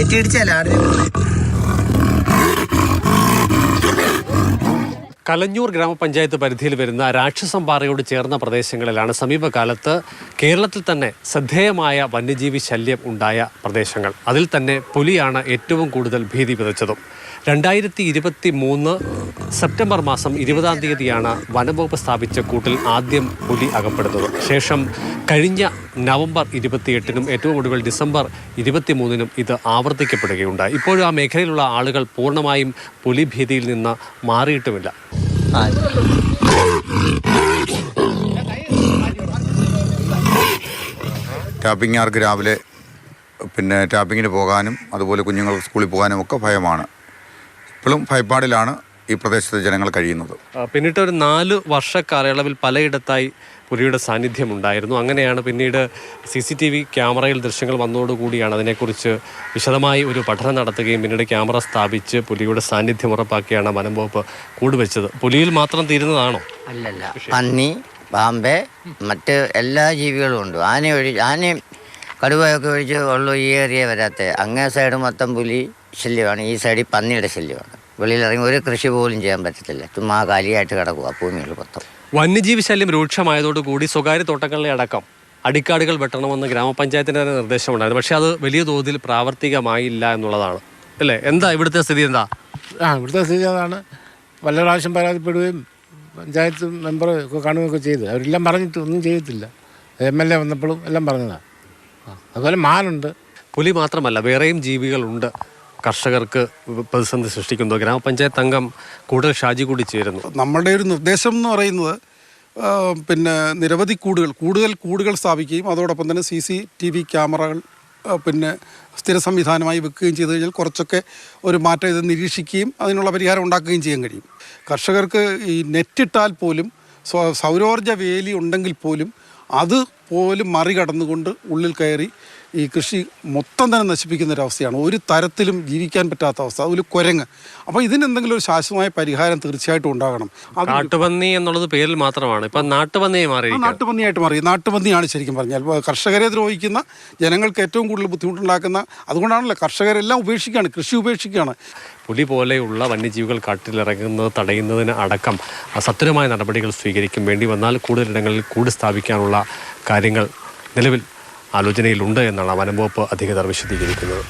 തെറ്റിയിടിച്ചല്ല ആടിനെ കലഞ്ഞൂർ ഗ്രാമപഞ്ചായത്ത് പരിധിയിൽ വരുന്ന രാക്ഷസംപാറയോട് ചേർന്ന പ്രദേശങ്ങളിലാണ് സമീപകാലത്ത് കേരളത്തിൽ തന്നെ ശ്രദ്ധേയമായ വന്യജീവി ശല്യം ഉണ്ടായ പ്രദേശങ്ങൾ. അതിൽ തന്നെ പുലിയാണ് ഏറ്റവും കൂടുതൽ ഭീതി വിതച്ചതും. രണ്ടായിരത്തി ഇരുപത്തി മൂന്ന് സെപ്റ്റംബർ മാസം ഇരുപതാം തീയതിയാണ് വനംവകുപ്പ് സ്ഥാപിച്ച കൂട്ടിൽ ആദ്യം പുലി അകപ്പെടുന്നത്. ശേഷം കഴിഞ്ഞ നവംബർ ഇരുപത്തിയെട്ടിനും ഏറ്റവും ഒടുവിൽ ഡിസംബർ ഇരുപത്തി മൂന്നിനും ഇത് ആവർത്തിക്കപ്പെടുകയുണ്ടായി. ഇപ്പോഴും ആ മേഖലയിലുള്ള ആളുകൾ പൂർണമായും പുലിഭീതിയിൽ നിന്ന് മാറിയിട്ടുമില്ല. ആ ടാപ്പിങ്ങുകാർക്ക് രാവിലെ പിന്നെ ടാപ്പിങ്ങിന് പോകാനും അതുപോലെ കുഞ്ഞുങ്ങൾക്ക് സ്കൂളിൽ പോകാനും ഒക്കെ ഭയമാണ്. ഇപ്പോഴും ഭയപ്പാടിലാണ് ഈ പ്രദേശത്തെ ജനങ്ങൾ കഴിയുന്നത്. പിന്നിട്ട് ഒരു നാല് വർഷ കാലയളവിൽ പലയിടത്തായി പുലിയുടെ സാന്നിധ്യം ഉണ്ടായിരുന്നു അങ്ങനെയാണ് പിന്നീട് സി സി ടി വി ക്യാമറയിൽ ദൃശ്യങ്ങൾ വന്നതോടുകൂടിയാണ് അതിനെക്കുറിച്ച് വിശദമായി ഒരു പഠനം നടത്തുകയും പിന്നീട് ക്യാമറ സ്ഥാപിച്ച് പുലിയുടെ സാന്നിധ്യം ഉറപ്പാക്കിയാണ് വനം വകുപ്പ് കൂടുവെച്ചത്. പുലിയിൽ മാത്രം തീരുന്നതാണോ? അല്ലല്ല. പന്നി പാമ്പ് മറ്റ് എല്ലാ ജീവികളും ഉണ്ട്. ആന ഒഴി ആനയും കടുവയൊക്കെ ഒഴിച്ച് ഉള്ളു ഈ ഏരിയ വരാത്ത. അങ്ങേ സൈഡ് മൊത്തം പുലി ശല്യമാണ്. ഈ സൈഡിൽ പന്നിയുടെ ശല്യമാണ്. വെളിയിലിറങ്ങി ഒരു കൃഷി പോലും ചെയ്യാൻ പറ്റത്തില്ല. ചുമ്മാ കാലിയായിട്ട് കിടക്കുക ഭൂമികൾ മൊത്തം. വന്യജീവി ശല്യം രൂക്ഷമായതോടുകൂടി സ്വകാര്യ തോട്ടങ്ങളിലെ അടക്കം അടിക്കാടുകൾ വെട്ടണമെന്ന് ഗ്രാമപഞ്ചായത്തിന്റെ തന്നെ നിർദ്ദേശമുണ്ടായിരുന്നു. പക്ഷേ അത് വലിയ തോതിൽ പ്രാവർത്തികമായില്ല എന്നുള്ളതാണ്. അല്ലേ? എന്താ ഇവിടുത്തെ സ്ഥിതി എന്താ? ആ ഇവിടുത്തെ സ്ഥിതി അതാണ്. പല പ്രാവശ്യം പരാതിപ്പെടുകയും പഞ്ചായത്ത് മെമ്പർ ഒക്കെ കാണുകയൊക്കെ ചെയ്തു. അവരെല്ലാം പറഞ്ഞിട്ട് ഒന്നും ചെയ്തിട്ടില്ല എം എൽ എ വന്നപ്പോഴും എല്ലാം പറഞ്ഞതാണ് ആ അതുപോലെ മാനുണ്ട്. പുലി മാത്രമല്ല വേറെയും ജീവികളുണ്ട്. കർഷകർക്ക് പ്രതിസന്ധി സൃഷ്ടിക്കുന്നു ഗ്രാമപഞ്ചായത്ത് അംഗം കൂടുതൽ ഷാജി കൂടി ചേരുന്നു. നമ്മളുടെ ഒരു നിർദ്ദേശം എന്ന് പറയുന്നത് പിന്നെ നിരവധി കൂടുകൾ കൂടുതൽ കൂടുകൾ സ്ഥാപിക്കുകയും അതോടൊപ്പം തന്നെ സി സി ടി വി ക്യാമറകൾ പിന്നെ സ്ഥിര സംവിധാനമായി വെക്കുകയും ചെയ്തു കഴിഞ്ഞാൽ കുറച്ചൊക്കെ ഒരു മാറ്റം ഇത് നിരീക്ഷിക്കുകയും അതിനുള്ള പരിഹാരം ഉണ്ടാക്കുകയും ചെയ്യാൻ കഴിയും. കർഷകർക്ക് ഈ നെറ്റിട്ടാൽ പോലും സൗരോർജ സൗരോർജ വേലി ഉണ്ടെങ്കിൽ പോലും അത് പോലും മറികടന്നുകൊണ്ട് ഉള്ളിൽ കയറി ഈ കൃഷി മൊത്തം തന്നെ നശിപ്പിക്കുന്ന ഒരു അവസ്ഥയാണ്. ഒരു തരത്തിലും ജീവിക്കാൻ പറ്റാത്ത അവസ്ഥ. അതൊരു കുരങ്ങ്. അപ്പോൾ ഇതിന് എന്തെങ്കിലും ഒരു ശാശ്വതമായ പരിഹാരം തീർച്ചയായിട്ടും ഉണ്ടാകണം. നാട്ടുപന്നി എന്നുള്ളത് പേരിൽ മാത്രമാണ്. ഇപ്പം നാട്ടുപന്നിയെ മാറി നാട്ടുപന്നിയായിട്ട് മാറി. നാട്ടുപന്നിയാണ് ശരിക്കും പറഞ്ഞാൽ. കർഷകരെ ദ്രോഹിക്കുന്ന ജനങ്ങൾക്ക് ഏറ്റവും കൂടുതൽ ബുദ്ധിമുട്ടുണ്ടാക്കുന്ന അതുകൊണ്ടാണല്ലോ കർഷകരെല്ലാം ഉപേക്ഷിക്കുകയാണ്. കൃഷി ഉപേക്ഷിക്കുകയാണ്. പുലി പോലെയുള്ള വന്യജീവികൾ കാട്ടിലിറങ്ങുന്നത് തടയുന്നതിന് അടക്കം സത്വരമായ നടപടികൾ സ്വീകരിക്കും. വേണ്ടി വന്നാൽ കൂടുതലിടങ്ങളിൽ കൂട് സ്ഥാപിക്കാനുള്ള കാര്യങ്ങൾ നിലവിൽ ആലോചനയിലുണ്ട് എന്നാണ് വനംവകുപ്പ് അധികൃതർ വിശദീകരിക്കുന്നത്.